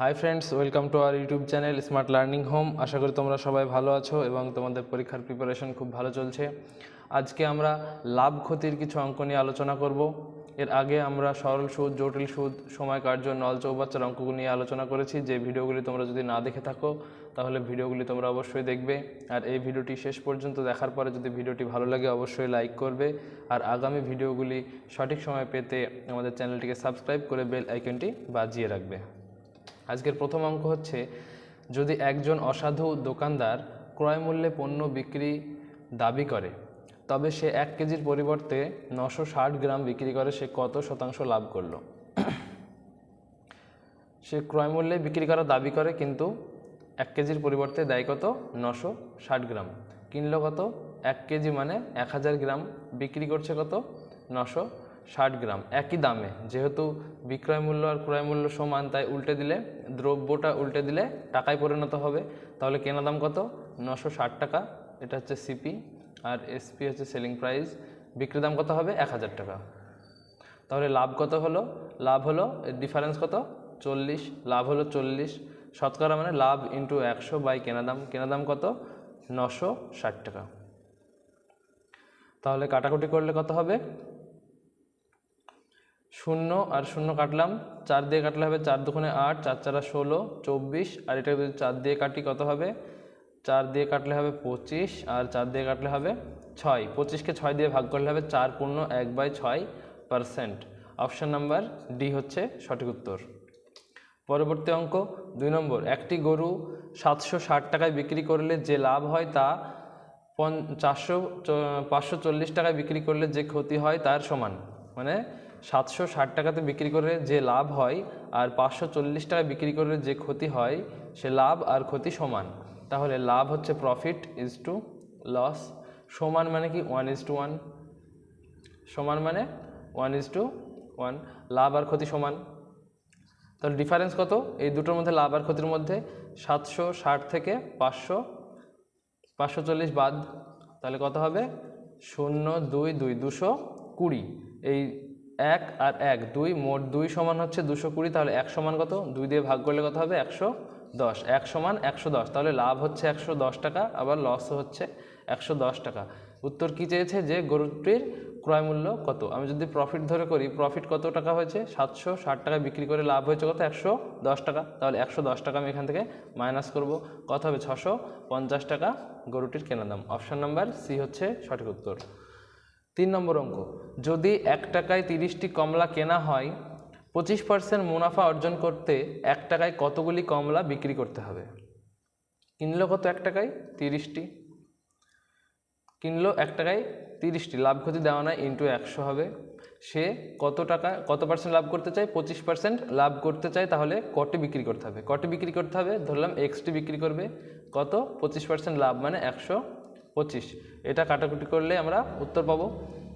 Hi friends welcome to our YouTube channel smart learning home আশা করি তোমরা সবাই ভালো আছো এবং তোমাদের পরীক্ষার প্রিপারেশন খুব ভালো চলছে। আজকে আমরা লাভ ক্ষতির কিছু অঙ্ক নিয়ে আলোচনা করব। এর আগে আমরা সরল সুদ, জটিল সুদ, সময় কার্য নল চৌবাচ্চার অঙ্কগুলো নিয়ে আলোচনা করেছি। যে ভিডিওগুলি তোমরা যদি না দেখে থাকো, তাহলে ভিডিওগুলি তোমরা অবশ্যই দেখবে। আর এই ভিডিওটি শেষ পর্যন্ত দেখার পরে যদি ভিডিওটি ভালো লাগে, অবশ্যই লাইক করবে। আর আগামী ভিডিওগুলি সঠিক সময় পেতে আমাদের চ্যানেলটিকে সাবস্ক্রাইব করে বেল আইকনটি বাজিয়ে রাখবে। আজকের প্রথম অঙ্ক হচ্ছে, যদি একজন অসাধু দোকানদার ক্রয় মূল্যে পণ্য বিক্রি দাবি করে, তবে সে এক কেজির পরিবর্তে নশো গ্রাম বিক্রি করে, সে কত শতাংশ লাভ করল? সে ক্রয় মূল্যে বিক্রি করার দাবি করে, কিন্তু এক কেজির পরিবর্তে দেয় কত? নশো গ্রাম। কিনলো কত? এক কেজি মানে এক হাজার গ্রাম। বিক্রি করছে কত? নশো ষাট গ্রাম, একই দামে। যেহেতু বিক্রয় মূল্য আর ক্রয় মূল্য সমান, তাই উল্টে দিলে, দ্রব্যটা উল্টে দিলে টাকায় পরিণত হবে। তাহলে কেনা দাম কত? নশো ষাট টাকা। এটা হচ্ছে সিপি আর এসপি হচ্ছে সেলিং প্রাইস বিক্রি দাম কত হবে? এক হাজার টাকা। তাহলে লাভ কত হলো? লাভ হলো ডিফারেন্স কত? চল্লিশ। লাভ হলো চল্লিশ। শতকরা মানে লাভ ইন্টু একশো বাই কেনা দাম। কেনা দাম কত? নশো ষাট টাকা। তাহলে কাটাকুটি করলে কত হবে? শূন্য আর শূন্য কাটলাম, চার দিয়ে কাটলে হবে চার দুগুণে আট, চার চারা ষোলো, চব্বিশ, আর এটা যদি চার দিয়ে কাটি কত হবে? চার দিয়ে কাটলে হবে পঁচিশ, আর চার দিয়ে কাটলে হবে ছয়। পঁচিশকে ছয় দিয়ে ভাগ করলে হবে চার পূর্ণ এক বাই ছয় পারসেন্ট। অপশান নাম্বার ডি হচ্ছে সঠিক উত্তর। পরবর্তী অঙ্ক, দুই নম্বর, একটি গরু সাতশো ষাট টাকায় বিক্রি করলে যে লাভ হয় তা চারশো পাঁচশো চল্লিশ টাকায় বিক্রি করলে যে ক্ষতি হয় তার সমান। মানে সাতশো ষাট টাকাতে বিক্রি করে যে লাভ হয় আর পাঁচশো চল্লিশ টাকায় বিক্রি করে যে ক্ষতি হয়, সে লাভ আর ক্ষতি সমান। তাহলে লাভ হচ্ছে প্রফিট ইজ টু লস সমান মানে কি? ওয়ান ইজ টু ওয়ান সমান মানে ওয়ান ইজ টু ওয়ান লাভ আর ক্ষতি সমান। তাহলে ডিফারেন্স কত? এই দুটোর মধ্যে লাভ আর ক্ষতির মধ্যে সাতশো ষাট থেকে পাঁচশো পাঁচশো চল্লিশ বাদ। তাহলে কত হবে? শূন্য দুই দুই দুশো কুড়ি। এই এক আর এক, দুই মোট দুই সমান হচ্ছে দুশো কুড়ি, তাহলে এক সমান কত? দুই দিয়ে ভাগ করলে কত হবে? একশো দশ। এক সমান একশো দশ, তাহলে লাভ হচ্ছে একশো দশ টাকা, আবার লসও হচ্ছে একশো দশ টাকা। উত্তর কি চেয়েছে যে গরুটির ক্রয় মূল্য কত? আমি যদি প্রফিট ধরে করি প্রফিট কত টাকা হয়েছে? সাতশো ষাট টাকা বিক্রি করে লাভ হয়েছে কত? একশো দশ টাকা। তাহলে একশো দশ টাকা আমি এখান থেকে মাইনাস করব। কত হবে ছশো পঞ্চাশ টাকা গরুটির কেনা দাম। অপশান নাম্বার সি হচ্ছে সঠিক উত্তর। তিন নম্বর অঙ্ক। যদি এক টাকায় তিরিশটি কমলা কেনা হয়, পঁচিশ পার্সেন্ট মুনাফা অর্জন করতে এক টাকায় কতগুলি কমলা বিক্রি করতে হবে? কিনলো কত এক টাকায়? তিরিশটি। কিনলো এক টাকায় তিরিশটি। লাভ ক্ষতি দেওয়া নয় ইন্টু একশো হবে। সে কত টাকা, কত পার্সেন্ট লাভ করতে চায়? পঁচিশ পার্সেন্ট লাভ করতে চায়, তাহলে কটি বিক্রি করতে হবে? কটি বিক্রি করতে হবে? ধরলাম এক্সটি বিক্রি করবে। কত? পঁচিশ পার্সেন্ট লাভ মানে একশো পঁচিশ। এটা কাটাকুটি করলে আমরা উত্তর পাবো।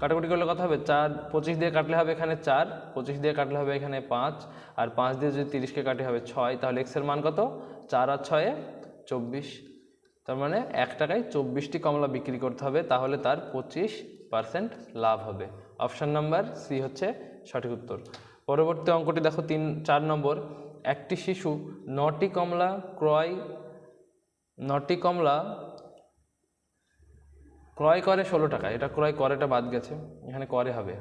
কাটাকুটি করলে কথা হবে? চার, পঁচিশ দিয়ে কাটলে হবে এখানে চার, পঁচিশ দিয়ে কাটলে হবে এখানে পাঁচ, আর পাঁচ দিয়ে যদি তিরিশকে কাটে হবে ছয়, তাহলে এক্সের মান কত? চার আর ছয়ে চব্বিশ। তার মানে এক টাকায় চব্বিশটি কমলা বিক্রি করতে হবে, তাহলে তার পঁচিশ পার্সেন্ট লাভ হবে। অপশান নাম্বার সি হচ্ছে সঠিক উত্তর। পরবর্তী অঙ্কটি দেখো তিন, চার নম্বর। একটি শিশু নটি কমলা ক্রয়, নটি কমলা ক্রয় করে ষোলো টাকায়, এটা ক্রয় করেটা বাদ গেছে, এখানে করে হবে।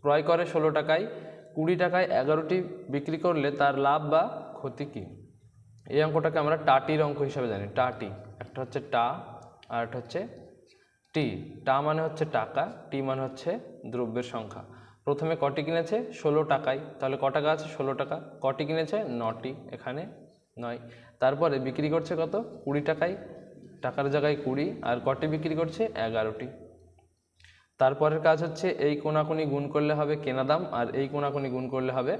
ক্রয় করে ষোলো টাকায়, কুড়ি টাকায় এগারোটি বিক্রি করলে তার লাভ বা ক্ষতি কী? এই অঙ্কটাকে আমরা টাটির অঙ্ক হিসাবে জানি, টাটি। একটা হচ্ছে টা, আর একটা হচ্ছে টি। টা মানে হচ্ছে টাকা, টি মানে হচ্ছে দ্রব্যের সংখ্যা। প্রথমে কটি কিনেছে? ষোলো টাকায়। তাহলে ক টাকা আছে ষোলো টাকা। কটি কিনেছে? নটি, এখানে নয়। তারপরে বিক্রি করছে কত? কুড়ি টাকায়। টাকার জায়গায় কুড়ি আর কটি বিক্রি করছে এগারোটি। তারপরের কাজ হচ্ছে এই কোনাকুনি গুণ করলে হবে কেনা দাম আর এই কোনাকুনি গুণ করলে হবে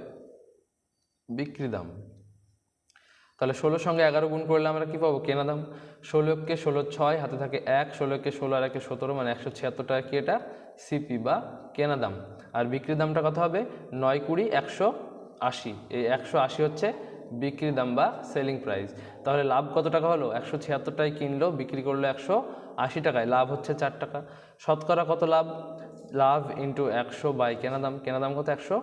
বিক্রি দাম। তাহলে ষোলোর সঙ্গে এগারো গুণ করলে আমরা কী পাবো? কেনা দাম। ষোলোকে ষোলো ছয়, হাতে থাকে এক। ষোলোকে ষোলো আর একে সতেরো মানে একশো ছিয়াত্তর টাকা কি এটা? সিপি বা কেনা দাম। আর বিক্রি দামটা কত হবে? নয় কুড়ি, একশো আশি। এই একশো আশি হচ্ছে বিক্রি দাম বা সেলিং প্রাইস তাহলে লাভ কত টাকা হলো? একশো ছিয়াত্তর টাকায় কিনলো, বিক্রি করল একশো আশি টাকায়। লাভ হচ্ছে চার টাকা। শতকরা কত লাভ? লাভ ইন্টু একশো বাই কেনা দাম। কেনা দাম কত? একশো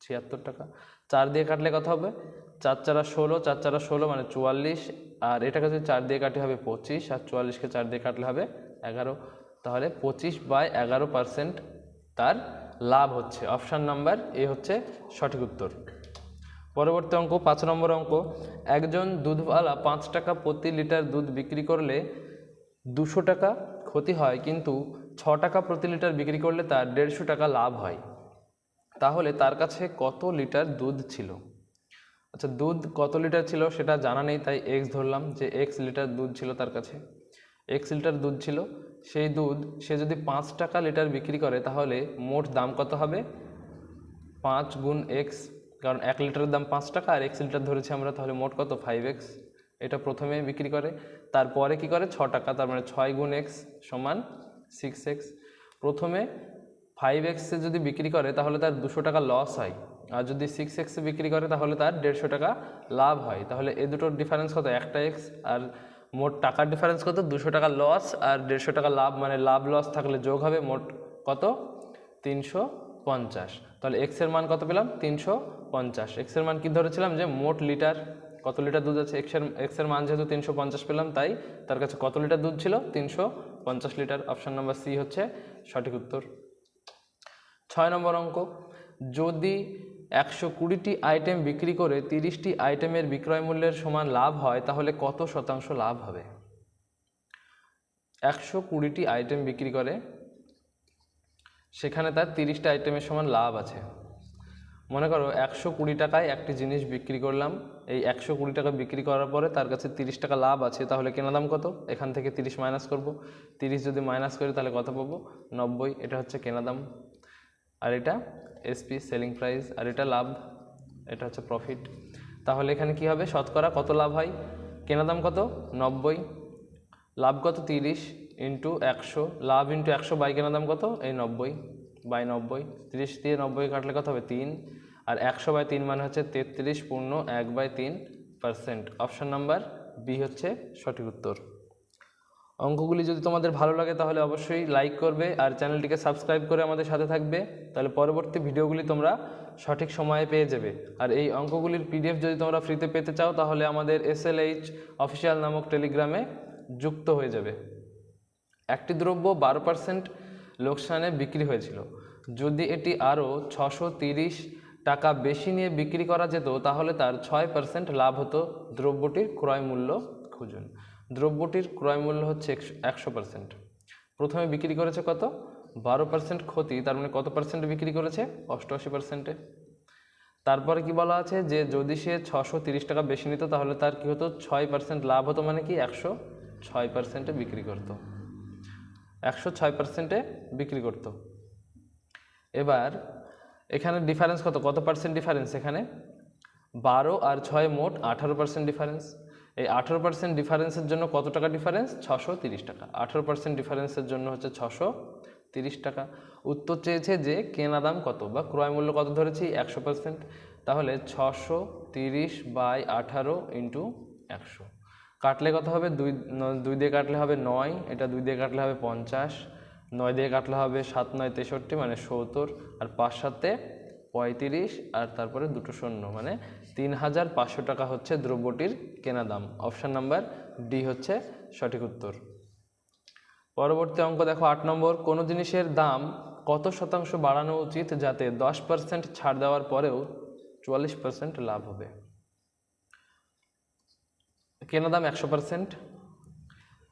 ছিয়াত্তর টাকা। চার দিয়ে কাটলে কত হবে? চার চারা ষোলো। চার চারা ষোলো মানে চুয়াল্লিশ। আর এটাকে যদি চার দিয়ে কাটি হবে পঁচিশ, আর চুয়াল্লিশকে চার দিয়ে কাটলে হবে এগারো। তাহলে পঁচিশ বাই এগারো পার্সেন্ট তার লাভ হচ্ছে। অপশান নাম্বার এ হচ্ছে সঠিক উত্তর। পরবর্তী অঙ্ক, পাঁচ নম্বর অঙ্ক। একজন দুধওয়ালা পাঁচ টাকা প্রতি লিটার দুধ বিক্রি করলে দুশো টাকা ক্ষতি হয়, কিন্তু ছ টাকা প্রতি লিটার বিক্রি করলে তার দেড়শো টাকা লাভ হয়। তাহলে তার কাছে কত লিটার দুধ ছিল? আচ্ছা দুধ কত লিটার ছিল সেটা জানা নেই, তাই এক্স ধরলাম যে এক্স লিটার দুধ ছিল তার কাছে। এক্স লিটার দুধ ছিল, সেই দুধ সে যদি পাঁচ টাকা লিটার বিক্রি করে, তাহলে মোট দাম কত হবে? পাঁচ গুণ এক্স কারণ এক লিটারের দাম পাঁচ টাকা আর এক্স লিটার ধরেছি আমরা তাহলে মোট কত? ফাইভ এক্স এটা প্রথমে বিক্রি করে, তারপরে কি করে? ছ টাকা, তার মানে ছয় গুণ এক্স সমান সিক্স এক্স প্রথমে ফাইভ এক্সে যদি বিক্রি করে, তাহলে তার দুশো টাকা লস হয়। আর যদি সিক্স এক্সে বিক্রি করে, তাহলে তার দেড়শো টাকা লাভ হয়। তাহলে এ দুটোর ডিফারেন্স কত? একটা এক্স আর মোট টাকার ডিফারেন্স কত? দুশো টাকা লস আর দেড়শো টাকা লাভ। মানে লাভ লস থাকলে যোগ হবে মোট কত? তিনশো পঞ্চাশ। তাহলে এক্সের মান কত পেলাম? তিনশো পঞ্চাশ। এক্সের মান কি ধরেছিলাম যে মোট লিটার কত লিটার দুধ আছে? এক্সের এক্সের মান যেহেতু তিনশো পঞ্চাশ পেলাম, তাই তার কাছে কত লিটার দুধ ছিল? তিনশো পঞ্চাশ লিটার। অপশান নাম্বার সি হচ্ছে সঠিক উত্তর। ছয় নম্বর অঙ্ক। যদি একশো কুড়িটি আইটেম বিক্রি করে তিরিশটি আইটেমের বিক্রয় মূল্যের সমান লাভ হয়, তাহলে কত শতাংশ লাভ হবে? একশো কুড়িটি আইটেম বিক্রি করে সেখানে তার তিরিশটা আইটেমের সমান লাভ আছে। মনে করো একশো কুড়ি টাকায় একটি জিনিস বিক্রি করলাম, এই একশো কুড়ি টাকা বিক্রি করার পরে তার কাছে তিরিশ টাকা লাভ আছে, তাহলে কেনা দাম কত? এখান থেকে তিরিশ মাইনাস করব। তিরিশ যদি মাইনাস করি তাহলে কত পাবো? নব্বই, এটা হচ্ছে কেনা দাম। আর এটা এসপি সেলিং প্রাইস আর এটা লাভ, এটা হচ্ছে প্রফিট তাহলে এখানে কি হবে? শতকরা কত লাভ হয়? কেনা দাম কত? নব্বই। লাভ কত? তিরিশ। ইন্টু একশো লাভ ইন্টু একশো বাই কেনার দাম কত? এই নব্বই বাই নব্বই, তিরিশ দিয়ে নব্বই কাটলে কত হবে? তিন। আর একশো বাই তিন মানে হচ্ছে তেত্রিশ পূর্ণ এক বাই তিন পার্সেন্ট অপশান নাম্বার বি হচ্ছে সঠিক উত্তর। অঙ্কগুলি যদি তোমাদের ভালো লাগে তাহলে অবশ্যই লাইক করবে আর চ্যানেলটিকে সাবস্ক্রাইব করে আমাদের সাথে থাকবে। তাহলে পরবর্তী ভিডিওগুলি তোমরা সঠিক সময়ে পেয়ে যাবে। আর এই অঙ্কগুলির পিডিএফ যদি তোমরা ফ্রিতে পেতে চাও তাহলে আমাদের এসএলএইচ অফিসিয়াল নামক টেলিগ্রামে যুক্ত হয়ে যাবে। একটি দ্রব্য বারো পার্সেন্ট লোকসানে বিক্রি হয়েছিল। যদি এটি আরও ছশো তিরিশ টাকা বেশি নিয়ে বিক্রি করা যেত, তাহলে তার ছয় পার্সেন্ট লাভ হতো দ্রব্যটির ক্রয় মূল্য খুঁজুন। দ্রব্যটির ক্রয় মূল্য হচ্ছে একশো পার্সেন্ট প্রথমে বিক্রি করেছে কত? বারো পার্সেন্ট ক্ষতি, তার মানে কত পার্সেন্ট বিক্রি করেছে? অষ্টআশি পার্সেন্টে তারপরে কি বলা আছে? যে যদি সে ছশো তিরিশ টাকা বেশি নিত, তাহলে তার কি হতো? ছয় পার্সেন্ট লাভ হতো মানে কি? একশো ছয় পার্সেন্টে বিক্রি করতো। একশো ছয় পার্সেন্টে বিক্রি করতো। এবার এখানে ডিফারেন্স কত? কত পার্সেন্ট ডিফারেন্স এখানে? বারো আর ছয় মোট আঠারো পার্সেন্ট ডিফারেন্স এই আঠারো পার্সেন্ট ডিফারেন্সের জন্য কত টাকা ডিফারেন্স ছশো তিরিশ টাকা। আঠারো পার্সেন্ট ডিফারেন্সের জন্য হচ্ছে ছশো তিরিশ টাকা। উত্তর চেয়েছে যে কেনা দাম কত বা ক্রয় মূল্য কত ধরেছি? একশো পার্সেন্ট তাহলে ছশো তিরিশ বাই আঠারো ইন্টু একশো। কাটলে কত হবে? দুই দুই দিয়ে কাটলে হবে নয়, এটা দুই দিয়ে কাটলে হবে পঞ্চাশ, নয় দিয়ে কাটলে হবে সাত, নয় তেষট্টি মানে সত্তর, আর পাঁচ সাতে পঁয়ত্রিশ, আর তারপরে দুটো শূন্য মানে তিন হাজার পাঁচশো টাকা হচ্ছে দ্রব্যটির কেনা দাম। অপশান নাম্বার ডি হচ্ছে সঠিক উত্তর। পরবর্তী অঙ্ক দেখো, আট নম্বর, কোনো জিনিসের দাম কত শতাংশ বাড়ানো উচিত যাতে দশ পার্সেন্ট ছাড় দেওয়ার পরেও চুয়াল্লিশ পার্সেন্ট লাভ হবে? কেনা দাম একশো পার্সেন্ট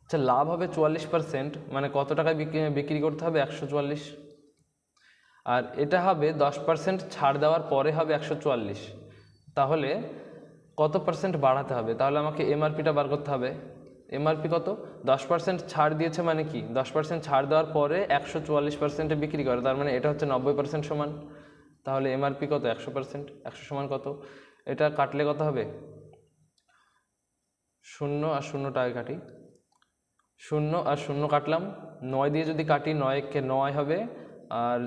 আচ্ছা লাভ হবে চুয়াল্লিশ পার্সেন্ট মানে কত টাকায় বিক্রি- বিক্রি করতে হবে? একশো চুয়াল্লিশ। আর এটা হবে দশ পার্সেন্ট ছাড় দেওয়ার পরে হবে একশো চুয়াল্লিশ। তাহলে কত পার্সেন্ট বাড়াতে হবে? তাহলে আমাকে এমআরপিটা বার করতে হবে। এমআরপি কত? দশ পার্সেন্ট ছাড় দিয়েছে মানে কি? দশ পার্সেন্ট ছাড় দেওয়ার পরে একশো চুয়াল্লিশ পার্সেন্টে বিক্রি করে। তার মানে এটা হচ্ছে নব্বই পার্সেন্ট সমান। তাহলে এমআরপি কত? একশো পার্সেন্ট একশো সমান কত? এটা কাটলে কত হবে? শূন্য আর শূন্য টাকা কাটি। শূন্য আর শূন্য কাটলাম। নয় দিয়ে যদি কাটি নয়কে নয় হবে। আর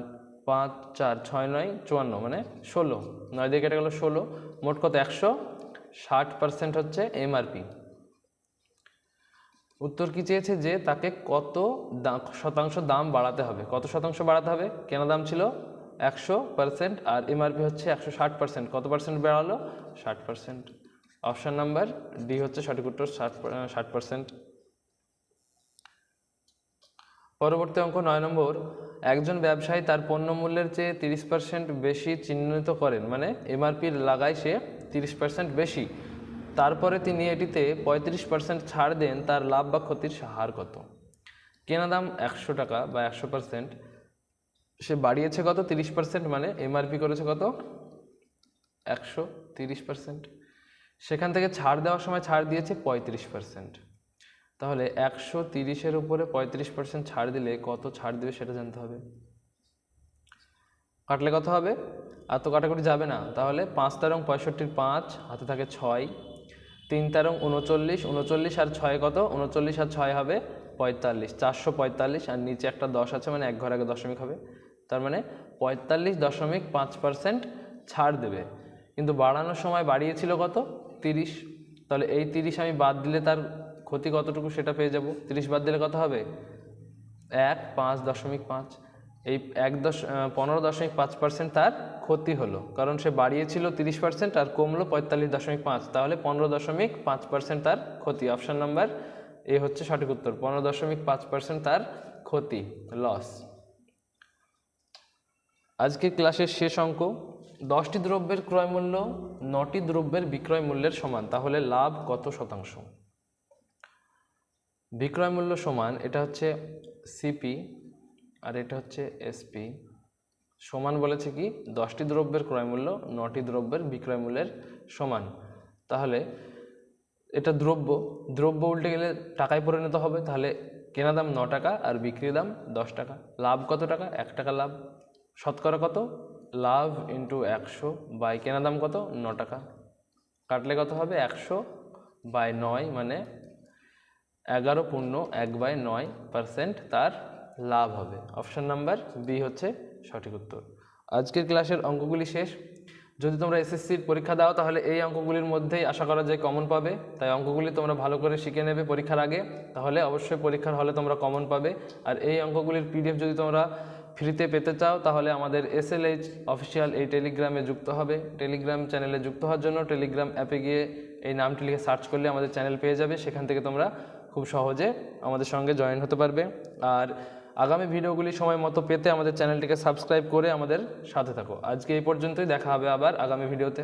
পাঁচ, চার, ছয়, নয়, চুয়ান্ন মানে ষোলো। নয় দিয়ে কেটে গেল ষোলো। মোট কত? একশো। ষাট পার্সেন্ট হচ্ছে এমআরপি উত্তর কি চেয়েছে? যে তাকে কত শতাংশ দাম বাড়াতে হবে। কত শতাংশ বাড়াতে হবে? কেনা দাম ছিল? একশো পার্সেন্ট আর এমআরপি হচ্ছে একশো ষাট পার্সেন্ট কত পার্সেন্ট বেড়ালো? ষাট পার্সেন্ট অপশান নাম্বার ডি হচ্ছে সঠিক উত্তর ষাট ষাট পার্সেন্ট পরবর্তী অঙ্ক নয় নম্বর, একজন ব্যবসায়ী তার পণ্য মূল্যের চেয়ে তিরিশ পার্সেন্ট বেশি চিহ্নিত করেন মানে এমআরপি লাগায় সে তিরিশ পার্সেন্ট বেশি। তারপরে তিনি এটিতে পঁয়ত্রিশ পার্সেন্ট ছাড় দেন, তার লাভ বা ক্ষতির হার কত? কেনা দাম একশো টাকা বা একশো পার্সেন্ট সে বাড়িয়েছে কত? তিরিশ পার্সেন্ট মানে এমআরপি করেছে কত? একশো তিরিশ পার্সেন্ট সেখান থেকে ছাড় দেওয়ার সময় ছাড় দিয়েছে পঁয়ত্রিশ পার্সেন্ট তাহলে একশো তিরিশের উপরে পঁয়ত্রিশ পার্সেন্ট ছাড় দিলে কত ছাড় দেবে সেটা জানতে হবে। কাটলে কত হবে? আর তো কাটাকুটি যাবে না। তাহলে পাঁচ তেরং পঁয়ষট্টির পাঁচ, হাতে থাকে ছয়। তিন তেরং উনচল্লিশ উনচল্লিশ আর ছয় কত? উনচল্লিশ আর ছয় হবে পঁয়তাল্লিশ। চারশো পঁয়তাল্লিশ আর নিচে একটা দশ আছে মানে এক ঘর আগে দশমিক হবে। তার মানে পঁয়তাল্লিশ দশমিক পাঁচ পার্সেন্ট ছাড় দেবে। কিন্তু বাড়ানোর সময় বাড়িয়েছিল কত? তিরিশ, তাহলে এই তিরিশ আমি বাদ দিলে তার ক্ষতি কতটুকু সেটা পেয়ে যাব? তিরিশ বাদ দিলে কত হবে? এক, পাঁচ দশমিক পাঁচ। এই এক দশ পনেরো দশমিক পাঁচ পার্সেন্ট তার ক্ষতি হলো। কারণ সে বাড়িয়েছিল তিরিশ পার্সেন্ট আর কমলো পঁয়তাল্লিশ দশমিক পাঁচ। তাহলে পনেরো দশমিক পাঁচ পার্সেন্ট তার ক্ষতি। অপশান নাম্বার এ হচ্ছে সঠিক উত্তর। পনেরো দশমিক পাঁচ পার্সেন্ট তার ক্ষতি লস আজকের ক্লাসের শেষ অঙ্ক দশটি দ্রব্যের ক্রয় মূল্য, নটি দ্রব্যের বিক্রয় মূল্যের সমান, তাহলে লাভ কত শতাংশ? বিক্রয় মূল্য সমান, এটা হচ্ছে সিপি আর এটা হচ্ছে এসপি সমান বলেছে কি? দশটি দ্রব্যের ক্রয় মূল্য, নটি দ্রব্যের বিক্রয় মূল্যের সমান। তাহলে এটা দ্রব্য দ্রব্য উল্টে গেলে টাকায় পরিণত হবে, তাহলে কেনা দাম ন টাকা আর বিক্রি দাম দশ টাকা। লাভ কত টাকা? এক টাকা লাভ। শতকরা কত? লাভ ইন্টু একশো বাই কেনা দাম কত? ন টাকা। কাটলে কত হবে? একশো বাই নয় মানে এগারো পূর্ণ এক বাই নয় পার্সেন্ট তার লাভ হবে। অপশান নাম্বার বি হচ্ছে সঠিক উত্তর। আজকের ক্লাসের অঙ্কগুলি শেষ। যদি তোমরা এসএসসির পরীক্ষা দাও, তাহলে এই অঙ্কগুলির মধ্যেই আশা করা যায় কমন পাবে। তাই অঙ্কগুলি তোমরা ভালো করে শিখে নেবে পরীক্ষার আগে। তাহলে অবশ্যই পরীক্ষার হলে তোমরা কমন পাবে। আর এই অঙ্কগুলির পিডিএফ যদি তোমরা ফ্রিতে পেতে চাও, তাহলে আমাদের এসএলএইচ অফিসিয়াল এই টেলিগ্রামে যুক্ত হবে। টেলিগ্রাম চ্যানেলে যুক্ত হওয়ার জন্য টেলিগ্রাম অ্যাপে গিয়ে এই নামটি লিখে সার্চ করলে আমাদের চ্যানেল পেয়ে যাবে। সেখান থেকে তোমরা খুব সহজে আমাদের সঙ্গে জয়েন হতে পারবে। আর আগামী ভিডিওগুলি সময় মতো পেতে আমাদের চ্যানেলটিকে সাবস্ক্রাইব করে আমাদের সাথে থাকো। আজকে এই পর্যন্তই, দেখা হবে আবার আগামী ভিডিওতে।